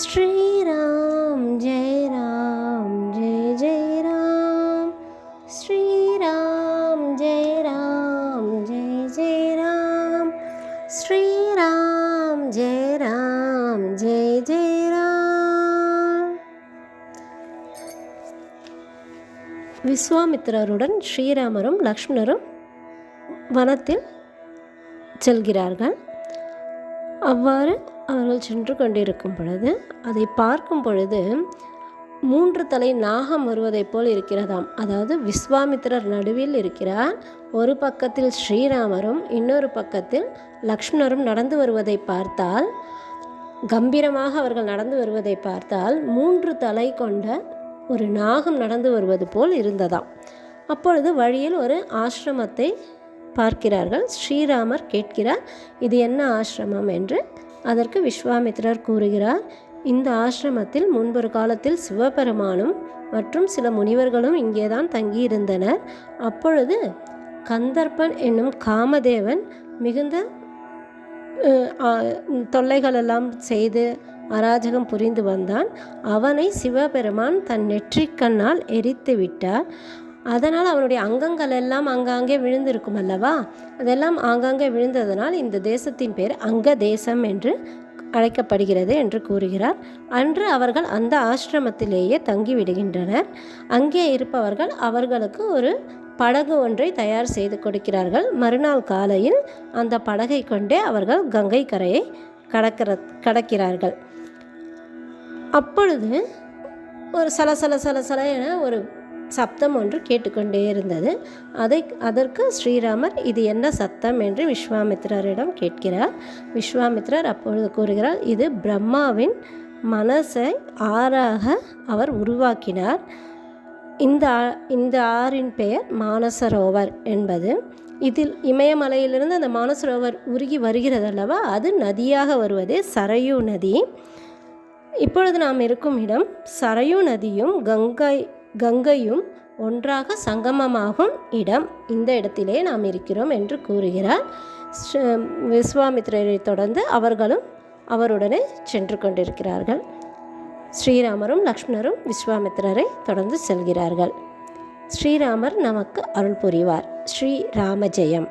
ஸ்ரீராம் ஜெய ராம் ஜெய ஜெய ராம் ஸ்ரீராம் ஜெய ராம் ஜெய ஜெய ராம் ஸ்ரீராம் ஜெய ராம் ஜெய ஜெய ராம் விஸ்வாமித்திரருடன் ஸ்ரீராமரும் லக்ஷ்மணரும் வனத்தில் செல்கிறார்கள். அவ்வாறு அவர்கள் சென்று கொண்டிருக்கும் பொழுது அதை பார்க்கும் பொழுது மூன்று தலை நாகம் வருவதைப் போல் இருக்கிறதாம். அதாவது விஸ்வாமித்திரர் நடுவில் இருக்கிறார். ஒரு பக்கத்தில் ஸ்ரீராமரும் இன்னொரு பக்கத்தில் லக்ஷ்மணரும் நடந்து வருவதை பார்த்தால் கம்பீரமாக அவர்கள் நடந்து வருவதை பார்த்தால் மூன்று தலை கொண்ட ஒரு நாகம் நடந்து வருவது போல் இருந்ததாம். அப்பொழுது வழியில் ஒரு ஆசிரமத்தை பார்க்கிறார்கள். ஸ்ரீராமர் கேட்கிறார் இது என்ன ஆசிரமம் என்று அதற்கு விஸ்வாமித்ரர் கூறுகிறார் இந்த ஆசிரமத்தில் முன்பொரு காலத்தில் சிவபெருமானும் மற்றும் சில முனிவர்களும் இங்கேதான் தங்கியிருந்தனர். அப்பொழுது கந்தர்ப்பன் என்னும் காமதேவன் மிகுந்த தொல்லைகளெல்லாம் செய்து அராஜகம் புரிந்து வந்தான். அவனை சிவபெருமான் தன் நெற்றிக்கண்ணால் எரித்து விட்டார். அதனால் அவனுடைய அங்கங்கள் எல்லாம் அங்காங்கே விழுந்திருக்கும் அல்லவா? அதெல்லாம் ஆங்காங்கே விழுந்ததனால் இந்த தேசத்தின் பேர் அங்க தேசம் என்று அழைக்கப்படுகிறது என்று கூறுகிறார். அன்று அவர்கள் அந்த ஆசிரமத்திலேயே தங்கிவிடுகின்றனர். அங்கே இருப்பவர்கள் அவர்களுக்கு ஒரு படகு ஒன்றை தயார் செய்து கொடுக்கிறார்கள். மறுநாள் காலையில் அந்த படகை கொண்டே அவர்கள் கங்கை கரையை கடக்கிற கடக்கிறார்கள். அப்பொழுது ஒரு சலசல சலசல என ஒரு சப்தம் ஒன்று கேட்டுக்கொண்டே இருந்தது. அதை அதற்கு ஸ்ரீராமர் இது என்ன சத்தம் என்று விஸ்வாமித்ரரிடம் கேட்கிறார். விஸ்வாமித்ரர் அப்பொழுது கூறுகிறார் இது பிரம்மாவின் மனசை ஆறாக அவர் உருவாக்கினார். இந்த ஆ- இந்த ஆறின் பெயர் மானசரோவர் என்பது. இதில் இமயமலையிலிருந்து அந்த மானசரோவர் உருகி வருகிறது அல்லவா அது நதியாக வருவதே சரையு நதி. இப்பொழுது நாம் இருக்கும் இடம் சரையு நதியும் கங்கை கங்கையும் ஒன்றாக சங்கமமாகும் இடம். இந்த இடத்திலே நாம் இருக்கிறோம் என்று கூறுகிறார். விஸ்வாமித்ரரை தொடர்ந்து அவர்களும் அவருடனே சென்று கொண்டிருக்கிறார்கள். ஸ்ரீராமரும் லக்ஷ்மணரும் விஸ்வாமித்ரரை தொடர்ந்து செல்கிறார்கள். ஸ்ரீராமர் நமக்கு அருள் புரிவார். ஸ்ரீ ஜெயம்.